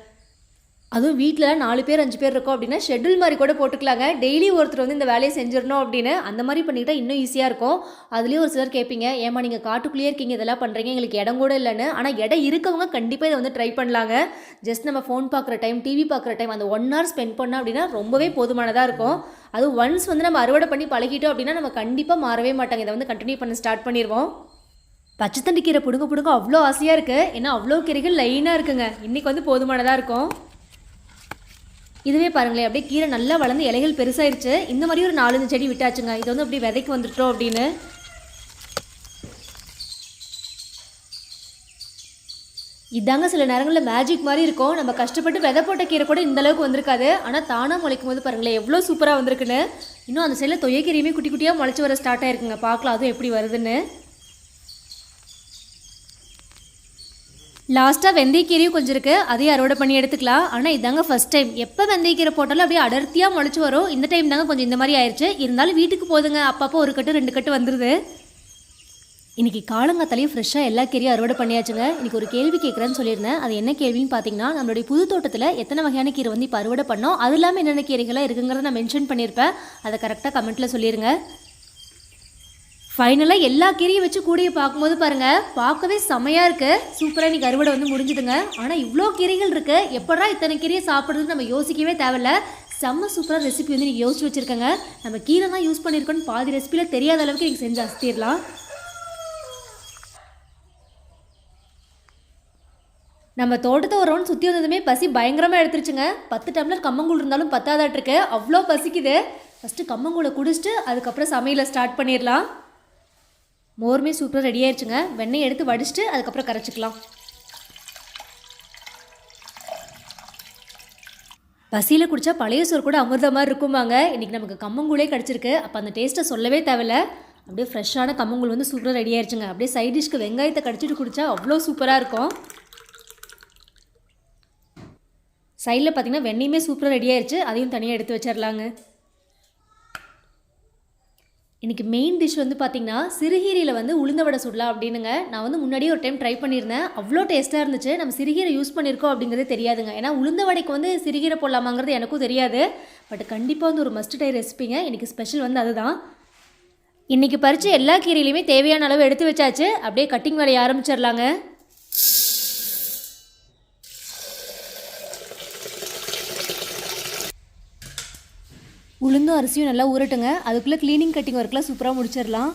Speaker 1: அதுவும் வீட்டில் நாலு பேர் அஞ்சு பேர் இருக்கோம் அப்படின்னா ஷெட்யூல் மாதிரி கூட போட்டுக்கலாங்க. டெய்லி ஒருத்தர் வந்து இந்த வேலையை செஞ்சிடணும் அப்படின்னு அந்த மாதிரி பண்ணிக்கிட்டா இன்னும் ஈஸியாக இருக்கும். அதுலேயும் ஒரு சிலர் கேட்பீங்க ஏமா நீங்கள் காட்டுக்குள்ளேயே இருக்கீங்க இதெல்லாம் பண்ணுறீங்க எங்களுக்கு இடம் கூட இல்லைன்னு. ஆனால் இடம் இருக்கவங்க கண்டிப்பாக இதை வந்து ட்ரை பண்ணலாங்க. ஜஸ்ட் நம்ம ஃபோன் பார்க்குற டைம் டிவி பார்க்குற டைம் அந்த ஒன் ஹவர் ஸ்பெண்ட் பண்ணோம் அப்படின்னா ரொம்பவே போதுமானதாக இருக்கும். அது ஒன்ஸ் வந்து நம்ம அறுவடை பண்ணி பழகிட்டோம் அப்படின்னா நம்ம கண்டிப்பாக மாறவே மாட்டாங்க. இதை வந்து கண்டினியூ பண்ண ஸ்டார்ட் பண்ணிடுவோம். பச்சை தண்டி கீரை பிடுங்க பிடுங்க அவ்வளோ ஆசையாக இருக்குது ஏன்னா அவ்வளோ கீரைகள் லைனாக இருக்குங்க. இன்றைக்கி வந்து போதுமானதாக இருக்கும். இதுவே பாருங்களேன் அப்படியே கீரை நல்லா வளர்ந்து இலைகள் பெருசாயிருச்சு. இந்த மாதிரி ஒரு நாலஞ்சு செடி விட்டாச்சுங்க. இது வந்து அப்படியே விதைக்கு வந்துட்டோம் அப்படின்னு. இதாங்க சில நேரங்களில் மேஜிக் மாதிரி இருக்கும். நம்ம கஷ்டப்பட்டு விதை போட்ட கீரை கூட இந்த அளவுக்கு வந்திருக்காது. ஆனால் தானாக முளைக்கும் போது பாருங்களேன் எவ்வளோ சூப்பராக வந்திருக்குன்னு. இன்னும் அந்த சைடில் தொய்யக்கீரையுமே குட்டி குட்டியாக முளைச்சி வர ஸ்டார்ட் ஆயிருக்குங்க. பார்க்கலாம் அதுவும் எப்படி வருதுன்னு. லாஸ்ட்டாக வெந்தயக்கீரையும் கொஞ்சம் இருக்குது அதையும் அறுவடை பண்ணி எடுத்துக்கலாம். ஆனால் இதாங்க ஃபஸ்ட் டைம் எப்போ வெந்தயக்கீரை போட்டாலும் அப்படியே அடர்த்தியாக முளைச்சி வரும். இந்த டைம் தாங்க கொஞ்சம் இந்த மாதிரி ஆயிடுச்சு இருந்தாலும் வீட்டுக்கு போதுங்க. அப்பப்போ ஒரு கட்டு ரெண்டு கட்டு வந்துடுது இன்றைக்கி காலங்காத்தாலையும் ஃப்ரெஷ்ஷாக எல்லா கீரையும் அறுவடை பண்ணியாச்சுங்க. இன்னைக்கு ஒரு கேள்வி கேட்குறேன்னு சொல்லியிருந்தேன். அது என்ன கேள்வின்னு பார்த்தீங்கன்னா நம்மளுடைய புது தோட்டத்தில் எத்தனை வகையான கீரை வந்து இப்போ அறுவடை பண்ணோம்? அது இல்லாமல் என்னென்ன கீரைகளாக இருக்குங்கிறத நான் மென்ஷன் பண்ணியிருப்பேன். அதை கரெக்டாக கமெண்ட்டில் சொல்லிடுங்க ஃபைனலாக எல்லா கீரையும் வச்சு கூடிய பார்க்கும்போது பாருங்கள் பார்க்கவே செமையாக இருக்குது சூப்பராக இன்னைக்கு அறுவடை வந்து முடிஞ்சுதுங்க. ஆனால் இவ்வளோ கீரைகள் இருக்குது எப்படா இத்தனை கீரையை சாப்பிட்றதுன்னு நம்ம யோசிக்கவே தேவையில்ல. செம்ம சூப்பராக ரெசிபி வந்து நீங்கள் யோசிச்சு வச்சுருக்கங்க. நம்ம கீரை தான் யூஸ் பண்ணியிருக்கோன்னு பாதி ரெசிபியில் தெரியாத அளவுக்கு நீங்கள் செஞ்சு அசத்திடலாம். நம்ம தோட்டத்தை ஒரு ரவுண்ட் சுற்றி வந்ததுமே பசி பயங்கரமாக எடுத்துருச்சுங்க. பத்து டம்ளர் கம்மங்கூழ் இருந்தாலும் பத்தாதாட்டிருக்கு. அவ்வளோ பசிக்குது. ஃபஸ்ட்டு கம்மங்கூழை குடிச்சிட்டு அதுக்கப்புறம் சமையலை ஸ்டார்ட் பண்ணிடலாம். மோருமே சூப்பராக ரெடி ஆயிடுச்சுங்க வெண்ணெய் எடுத்து வடிச்சிட்டு அதுக்கப்புறம் கரைச்சிக்கலாம். பசியில் குடித்தா பழைய சோறு கூட அமிர்த மாதிரி இருக்குமாங்க இன்றைக்கி நமக்கு கம்மங்கூழே கிடச்சிருக்கு. அப்போ அந்த டேஸ்ட்டை சொல்லவே தேவையில்ல. அப்படியே ஃப்ரெஷ்ஷான கம்மங்கூழ் வந்து சூப்பராக ரெடி ஆயிடுச்சுங்க அப்படியே சைட் டிஷ்க்கு வெங்காயத்தை கடிச்சிட்டு குடித்தா அவ்வளோ சூப்பராக இருக்கும். சைடில் பார்த்தீங்கன்னா வெண்ணெயுமே சூப்பராக ரெடி ஆயிடுச்சு அதையும் தனியாக எடுத்து வச்சிடலாங்க இன்றைக்கி மெயின் டிஷ் வந்து பார்த்திங்கன்னா சிறுகீரையில் வந்து உளுந்த வடை சுடலாம் அப்படின்னுங்க. நான் வந்து முன்னாடியே ஒரு டைம் ட்ரை பண்ணியிருந்தேன். அவ்வளோ டேஸ்ட்டாக இருந்துச்சு. நம்ம சிறுகீரை யூஸ் பண்ணியிருக்கோம் அப்படிங்கிறது தெரியாதுங்க. ஏன்னா உளுந்த வடைக்கு வந்து சிறுகீரை போடலாமாங்கிறது எனக்கும் தெரியாது. பட் கண்டிப்பாக வந்து ஒரு மஸ்ட் டை ரெசிபிங்க இன்றைக்கி ஸ்பெஷல் வந்து அதுதான். இன்றைக்கி பறித்து எல்லா கீரையிலையுமே தேவையான அளவு எடுத்து வச்சாச்சு. அப்படியே கட்டிங் வேலையை ஆரம்பிச்சிடலாங்க. உளுந்தும் அரிசியும் நல்லா ஊறட்டுங்க. அதுக்குள்ளே க்ளீனிங் கட்டிங் ஒர்க்லாம் சூப்பராக முடிச்சிடலாம்.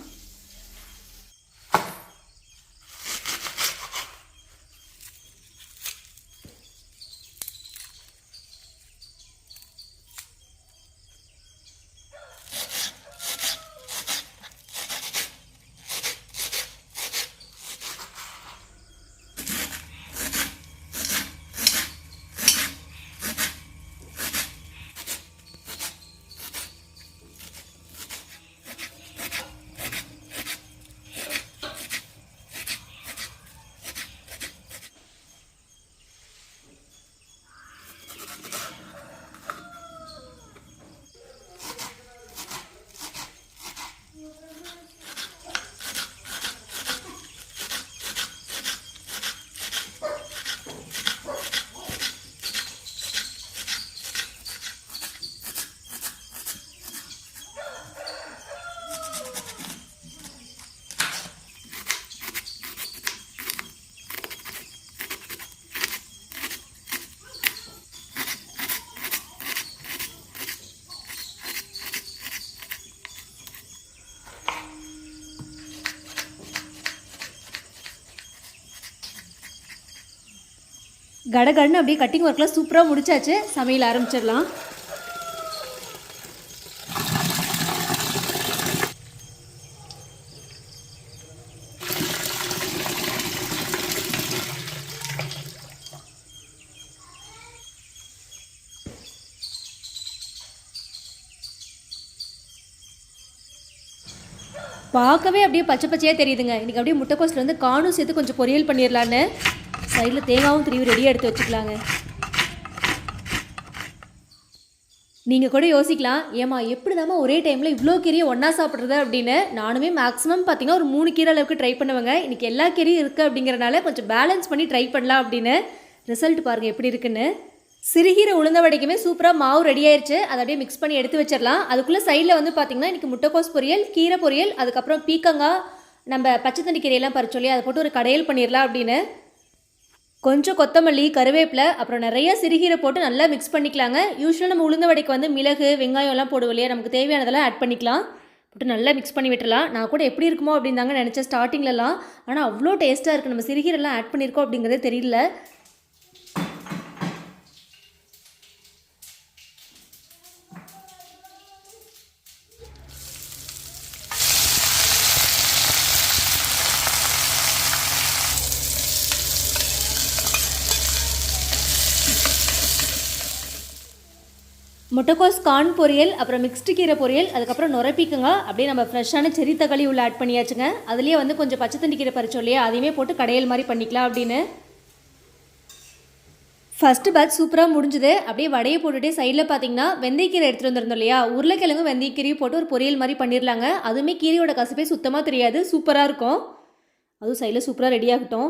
Speaker 1: கடகடன்னு அப்படியே கட்டிங் ஒர்க்லாம் சூப்பராக முடிச்சாச்சு. சமையல் ஆரம்பிச்சிடலாம். பார்க்கவே அப்படியே பச்சை பச்சையாக தெரியுதுங்க. இன்றைக்கி அப்படியே முட்டைக்கோஸில் வந்து காணும் சேர்த்து கொஞ்சம் பொரியல் பண்ணிடலான்னு. சைடில் தேங்காவும் திருவி ரெடியாக எடுத்து வச்சுக்கலாங்க. நீங்கள் கூட யோசிக்கலாம் ஏமா எப்படிதாம்மா ஒரே டைமில் இவ்வளோ கீரையை ஒன்றா சாப்பிட்றது அப்படின்னு. நானுமே மேக்ஸிமம் பார்த்தீங்கன்னா ஒரு மூணு கீரை அளவுக்கு ட்ரை பண்ணுவேங்க. இன்றைக்கி எல்லா கீரையும் இருக்குது அப்படிங்கிறனால கொஞ்சம் பேலன்ஸ் பண்ணி ட்ரை பண்ணலாம் அப்படின்னு. ரிசல்ட் பாருங்கள் எப்படி இருக்குன்னு. சிறுகீரை உளுந்த வடைக்குமே சூப்பராக மாவு ரெடி ஆயிடுச்சு அதை அப்படியே மிக்ஸ் பண்ணி எடுத்து வச்சிடலாம். அதுக்குள்ளே சைடில் வந்து பார்த்திங்கன்னா இன்றைக்கி முட்டைக்கோஸ் பொரியல் கீரை பொரியல் அதுக்கப்புறம் பீக்கங்காய் நம்ம பச்சை தண்ணி கீரையெல்லாம் பறிச்சோல்லி அதை போட்டு ஒரு கடையல் பண்ணிடலாம் அப்படின்னு. கொஞ்சம் கொத்தமல்லி கருவேப்பிலை அப்புறம் நிறைய சிறுகீரை போட்டு நல்லா மிக்ஸ் பண்ணிக்கலாங்க. யூஸ்வலாக நம்ம உளுந்த வடைக்கு வந்து மிளகு வெங்காயம் எல்லாம் போடுவோம் இல்லையா? நமக்கு தேவையானதெல்லாம் ஆட் பண்ணிக்கலாம். போட்டு நல்லா மிக்ஸ் பண்ணி விட்டுலாம் நான் கூட எப்படி இருக்குமோ அப்படின்னு தாங்க நினச்சேன் ஸ்டார்டிங்லலாம் ஆனால் அவ்வளோ டேஸ்ட்டாக இருக்குது நம்ம சிறுகீரெல்லாம் ஆட் பண்ணியிருக்கோம் அப்படிங்கிறதே தெரியல. முட்டைக்கோஸ் கார்ன் பொரியல் அப்புறம் மிக்ஸ்டு கீரை பொரியல் அதுக்கப்புறம் நுரப்பிக்குங்க அப்படியே நம்ம ஃப்ரெஷ்ஷான செரி தக்காளி உள்ள ஆட் பண்ணியாச்சுங்க. அதுலேயே வந்து கொஞ்சம் பச்சை தண்ணி கீரை பறிச்சோம் இல்லையா அதையுமே போட்டு கடையல் மாதிரி பண்ணிக்கலாம் அப்படின்னு. ஃபஸ்ட்டு பேட்ச் சூப்பராக முடிஞ்சுது. அப்படியே வடையை போட்டுட்டு சைடில் பார்த்தீங்கன்னா வெந்தயக்கீரை எடுத்துகிட்டு வந்திருந்தோம் இல்லையா உருளைக்கிழங்கு வெந்தயக்கீரையும் போட்டு ஒரு பொரியல் மாதிரி பண்ணிடலாங்க அதுவுமே கீரையோட கசப்பே சுத்தமாக தெரியாது சூப்பராக இருக்கும். அதுவும் சைடில் சூப்பராக ரெடி ஆகட்டும்.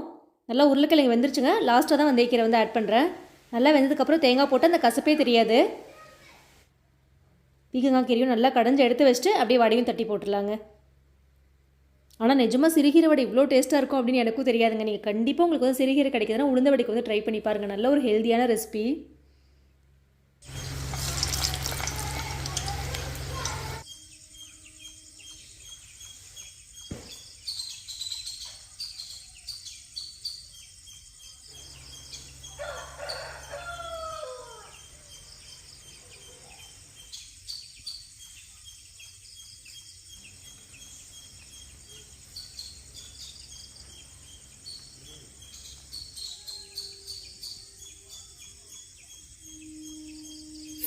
Speaker 1: நல்லா உருளைக்கிழங்கு வெந்துருச்சுங்க லாஸ்ட்டாக தான் வெந்தயக்கீரை வந்து ஆட் பண்ணுறேன் நல்லா வெந்ததுக்கப்புறம் தேங்காய் போட்டு அந்த கசப்பே தெரியாது. பீக்கங்காய் கீரையும் நல்லா கடைஞ்சி எடுத்து வச்சுட்டு அப்படியே வடையும் தட்டி போட்டுடலாங்க. ஆனால் நிஜமாக சிறுகீரை வடை இவ்வளோ டேஸ்ட்டாக இருக்கும் அப்படின்னு எனக்கும் தெரியாதுங்க. நீங்கள் கண்டிப்பாக உங்களுக்கு வந்து சிறுகீரை கிடைக்குதுன்னா உளுந்த வடைக்கு வந்து ட்ரை பண்ணி பாருங்கள் நல்ல ஒரு ஹெல்த்தியான ரெசிபி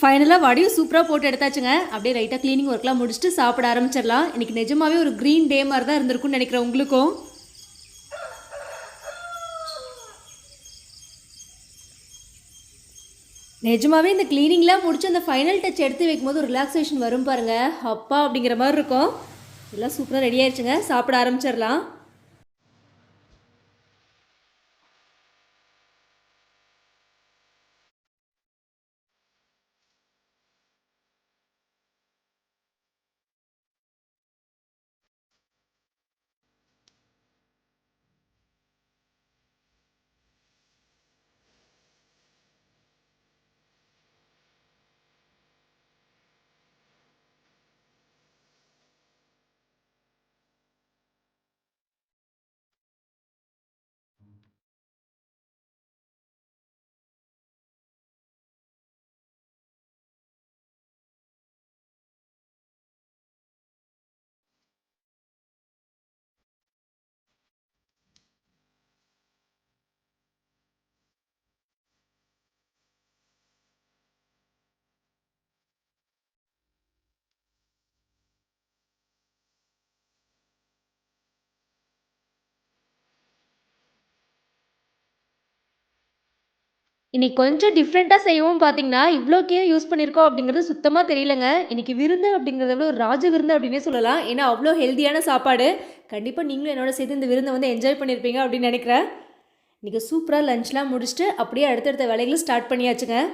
Speaker 1: ஃபைனலாக வடையும் சூப்பராக போட்டு எடுத்தாச்சுங்க. அப்படியே ரைட்டாக க்ளீனிங் ஒர்க்லாம் முடிச்சுட்டு சாப்பிட ஆரம்பிச்சிடலாம். இன்றைக்கி நிஜமாவே ஒரு க்ரீன் டே மாதிரி தான் இருந்திருக்கும்னு நினைக்கிறேன் உங்களுக்கும். நிஜமாவே இந்த க்ளீனிங்லாம் முடிச்சு அந்த ஃபைனல் டச் எடுத்து வைக்கும்போது ஒரு ரிலாக்ஸேஷன் வரும் பாருங்க. அப்பா அப்படிங்கிற மாதிரி இருக்கும். எல்லாம் சூப்பராக ரெடி ஆயிடுச்சுங்க சாப்பிட ஆரம்பிச்சிடலாம். இன்னைக்கு கொஞ்சம் டிஃப்ரெண்ட்டாக செய்யவும் பார்த்தீங்கன்னா, இவ்வளோக்கே யூஸ் பண்ணியிருக்கோம் அப்படிங்கிறது சுத்தமாக தெரியலங்க. இன்னைக்கு விருந்து அப்படிங்கிறத விட ஒரு ராஜ விருந்து அப்படின்னே சொல்லலாம். ஏன்னா, அவ்வளோ ஹெல்த்தியான சாப்பாடு. கண்டிப்பாக நீங்களும் என்னோட சேர்த்து இந்த விருந்தை வந்து என்ஜாய் பண்ணியிருப்பீங்க அப்படின்னு நினைக்கிறேன் இன்னைக்கு சூப்பராக லஞ்ச்லாம் முடிச்சுட்டு, அப்படியே அடுத்தடுத்த வேலைகளும் ஸ்டார்ட் பண்ணியாச்சுங்க.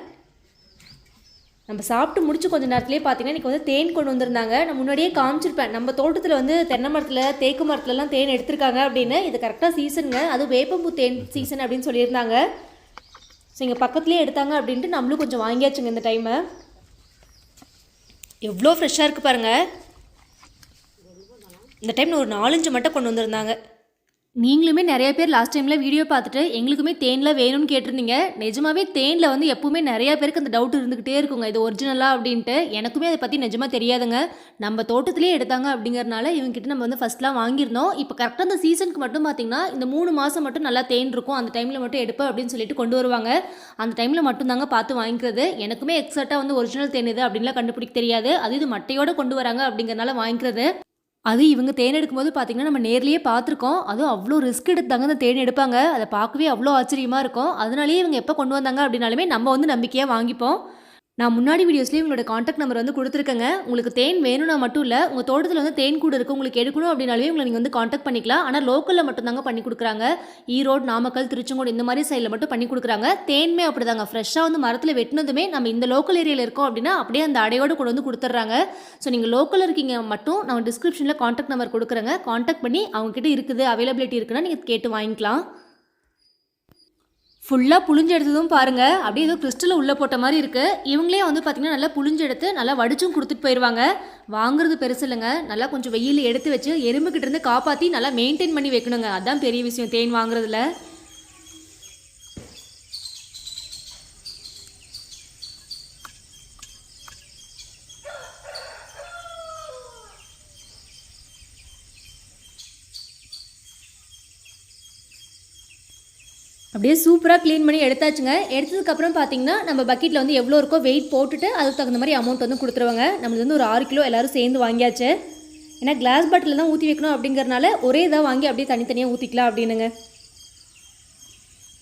Speaker 1: நம்ம சாப்பிட்டு முடிச்சு கொஞ்ச நேரத்துலேயே பார்த்தீங்கன்னா, இன்றைக்கி வந்து தேன் கொண்டு வந்திருந்தாங்க. நான் முன்னாடியே காமிச்சிருப்பேன். நம்ம தோட்டத்தில் வந்து தென்னை மரத்தில் தேக்கு மரத்துலலாம் தேன் எடுத்திருக்காங்க அப்படின்னு. இது கரெக்டாக சீசனுங்க. அதுவும் வேப்பம்பூ தேன் சீசன் அப்படின்னு சொல்லியிருந்தாங்க. ஸோ இங்கே பக்கத்துலேயே எடுத்தாங்க அப்படின்ட்டு நம்மளும் கொஞ்சம் வாங்கியாச்சுங்க இந்த டைமை எவ்வளோ ஃப்ரெஷ்ஷாக இருக்குது பாருங்கள் இந்த டைம் ஒரு நாலஞ்சு மட்டும் கொண்டு வந்திருந்தாங்க. நீங்களுமே நிறைய பேர் லாஸ்ட் டைமில் வீடியோ பார்த்துட்டு எங்களுக்குமே தேனில் வேணும்னு கேட்டிருந்தீங்க. நிஜமாவே தேனில் வந்து எப்பவுமே நிறைய பேருக்கு அந்த டவுட் இருந்துக்கிட்டே இருக்குங்க. இது ஒரிஜினலாக அப்படின்ட்டு. எனக்குமே அதை பற்றி நிஜமாக தெரியாதுங்க. நம்ம தோட்டத்திலே எடுத்தாங்க அப்படிங்கிறனால இவங்ககிட்ட நம்ம வந்து ஃபஸ்ட்லாம் வாங்கியிருந்தோம். இப்போ கரெக்டாக அந்த சீசனுக்கு மட்டும் பார்த்தீங்கன்னா இந்த மூணு மாதம் மட்டும் நல்லா தேன் இருக்கும். அந்த டைமில் மட்டும் எடுப்பேன் அப்படின்னு சொல்லிட்டு கொண்டு வருவாங்க. அந்த டைமில் மட்டும் தாங்க பார்த்து வாங்கிக்கிறது. எனக்குமே எக்ஸாக்டாக வந்து ஒரிஜினல் தேன் இது அப்படின்லாம் கண்டுபிடிக்க தெரியாது. அது இது மட்டையோடு கொண்டு வராங்க அப்படிங்கிறனால வாங்கிக்கிறது. அது இவங்க தேன் எடுக்கும்போது பார்த்தீங்கன்னா நம்ம நேர்லேயே பார்த்துருக்கோம் அதுவும் அவ்வளோ ரிஸ்க் எடுத்து தாங்க அந்த தேன் எடுப்பாங்க. அதை பார்க்கவே அவ்வளோ ஆச்சரியமாக இருக்கும். அதனாலேயே இவங்க எப்போ கொண்டு வந்தாங்க அப்படின்னாலுமே நம்ம வந்து நம்பிக்கையாக வாங்கிப்போம். நான் முன்னாடி வீடியோஸ்லேயே உங்களோட காண்டாக்ட் நம்பர் வந்து கொடுத்துருக்கேங்க. உங்களுக்கு தேன் வேணும்னா மட்டும் இல்லை உங்கள் தோட்டத்தில் வந்து தேன் கூட இருக்குது உங்களுக்கு எடுக்கணும் அப்படின்னாலே உங்களை நீங்கள் வந்து காண்டாக்ட் பண்ணிக்கலாம். ஆனால் லோக்கலில் மட்டும்தாங்க பண்ணி கொடுக்குறாங்க. ஈரோடு நாமக்கல் திருச்செங்கோடு இந்த மாதிரி சைடில் மட்டும் பண்ணி கொடுக்குறாங்க. தேன்மே அப்படிதாங்க. ஃப்ரெஷ்ஷாக வந்து மரத்தில் வெட்டினதுமே நம்ம இந்த லோக்கல் ஏரியாவில் இருக்கோம் அப்படின்னா அப்படியே அந்த அடையோடு கொண்டு வந்து கொடுத்துட்றாங்க. ஸோ நீங்கள் லோக்கலில் இருக்கீங்க மட்டும் நான் டிஸ்கிரிப்ஷனில் காண்டாக்ட் நம்பர் கொடுக்குறேங்க. காண்டாக்ட் பண்ணி அவங்ககிட்ட இருக்குது அவைலபிலிட்டி இருக்குன்னா நீங்கள் கேட்டு வாங்கிக்கலாம். ஃபுல்லாக புளிஞ்சு எடுத்ததும் பாருங்க. அப்படியே ஏதோ கிறிஸ்டலில் உள்ளே போட்ட மாதிரி இருக்கு. இவங்களே வந்து பார்த்தீங்கன்னா நல்லா புளிஞ்சு எடுத்து நல்லா வடிச்சும் கொடுத்துட்டு போயிடுவாங்க வாங்குறது பெருசு இல்லைங்க. நல்லா கொஞ்சம் வெயில் எடுத்து வச்சு எறும்புக்கிட்டேருந்து காப்பாற்றி நல்லா மெயின்டைன் பண்ணி வைக்கணுங்க. அதுதான் பெரிய விஷயம் தேன் வாங்குறதுல. அப்படியே சூப்பராக க்ளீன் பண்ணி எடுத்தாச்சுங்க. எடுத்ததுக்கப்புறம் பார்த்தீங்கன்னா நம்ம பக்கெட்டில் வந்து எவ்வளோ இருக்கோ வெயிட் போட்டுட்டு அதுக்கு தகுந்த மாதிரி அமௌண்ட் வந்து கொடுத்துருவாங்க. நம்மளுக்கு வந்து ஒரு ஆறு கிலோ எல்லோரும் சேர்ந்து வாங்கியாச்சு. ஏன்னா கிளாஸ் பாட்டில் தான் ஊற்றி வைக்கணும் அப்படிங்கிறனால ஒரே இதாக வாங்கி அப்படியே தனித்தனியாக ஊற்றிக்கலாம் அப்படின்னுங்க.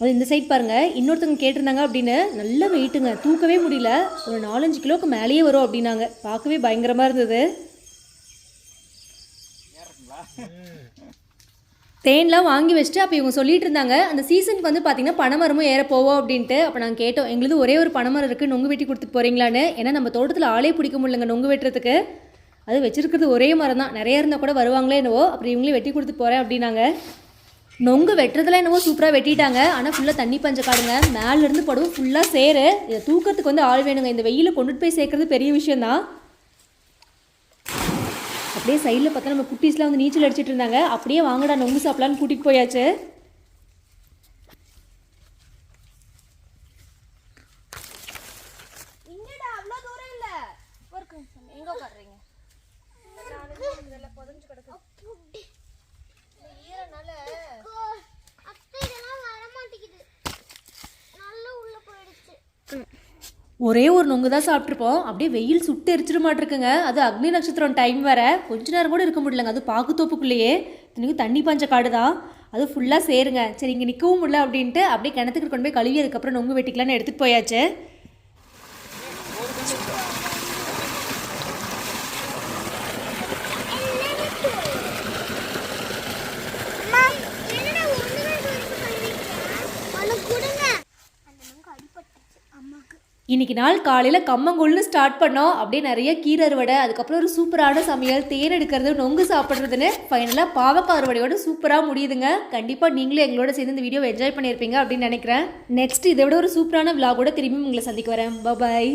Speaker 1: அது இந்த சைட் பாருங்கள் இன்னொருத்தவங்க கேட்டிருந்தாங்க அப்படின்னு. நல்ல வெயிட்டுங்க தூக்கவே முடியல. ஒரு நாலஞ்சு கிலோக்கு மேலேயே வரும் அப்படின்னாங்க. பார்க்கவே பயங்கரமாக இருந்தது. தேன்லாம் வாங்கி வச்சுட்டு அப்போ இவங்க சொல்லிட்டு இருந்தாங்க அந்த சீசனுக்கு வந்து பார்த்தீங்கன்னா பனைமரமும் ஏற போவோம் அப்படின்ட்டு. அப்போ நாங்கள் கேட்டோம் எங்களுது ஒரே ஒரு பனைமரம் இருக்குது நொங்கு வெட்டி கொடுத்துட்டு போகிறீங்களான்னு ஏன்னா நம்ம தோட்டத்தில் ஆளே பிடிக்க முடியலங்க நொங்கு வெட்டுறதுக்கு. அது வச்சிருக்கிறது ஒரே மரம் தான் நிறைய இருந்தால் கூட வருவாங்களே என்னவோ அப்புறம் இவங்களே வெட்டி கொடுத்துட்டு போகிறேன் அப்படின்னாங்க. நொங்கு வெட்டுறதுல என்னவோ சூப்பராக வெட்டிட்டாங்க. ஆனால் ஃபுல்லாக தண்ணி பஞ்ச காடுங்க. மேலேருந்து படவும் ஃபுல்லாக சேரு இதை தூக்கிறதுக்கு வந்து ஆள் வேணுங்க. இந்த வெயில கொண்டுட்டு போய் சேர்க்கறது பெரிய விஷயம்தான். அப்படியே சைடில் பார்த்தா நம்ம குட்டீஸ்லாம் வந்து நீச்சல் அடிச்சிட்டு இருந்தாங்க. அப்படியே வாங்கடா நொங்கு சாப்பிடலான்னு கூட்டிகிட்டு போயாச்சு
Speaker 2: இங்கடா அவ்வளோ தூரம் இல்ல ஒர்க் எங்க உட்காடுறீங்க
Speaker 1: ஒரே ஒரு நொங்கு தான் சாப்பிட்ருப்போம் அப்படியே வெயில் சுட்டு எரிச்சிட மாட்டிருக்குங்க. அது அக்னி நட்சத்திரம் டைம் வேற. கொஞ்ச நேரம் கூட இருக்க முடியலங்க. அது பாக்குத்தோப்புக்குள்ளேயே இத்தனைக்கும் தண்ணி பாஞ்ச காடு தான். அது ஃபுல்லாக சேருங்க. சரி இங்கே நிற்கவும் முடியல அப்படின்ட்டு அப்படியே கிணத்துக்கு கொண்டு போய் கழுவி அதுக்கப்புறம் நொங்கு வெட்டிக்கலான்னு எடுத்துகிட்டு போயாச்சு. இன்னைக்கு நாள் காலையில் கம்மங்கூழ்னு ஸ்டார்ட் பண்ணோம். அப்படியே நிறைய கீரை அறுவடை அதுக்கப்புறம் ஒரு சூப்பரான சமையல் தேன் எடுக்கிறது நொங்கு சாப்பிட்றதுன்னு ஃபைனலாக பாவக்காய் அறுவடையோட சூப்பராக முடியுதுங்க. கண்டிப்பாக நீங்களும் எங்களோட சேர்ந்து இந்த வீடியோவை என்ஜாய் பண்ணியிருப்பீங்க அப்படின்னு நினைக்கிறேன். நெக்ஸ்ட் இதை விட ஒரு சூப்பரான விலாகோட திரும்பி உங்களை சந்திக்க வரேன். பாய்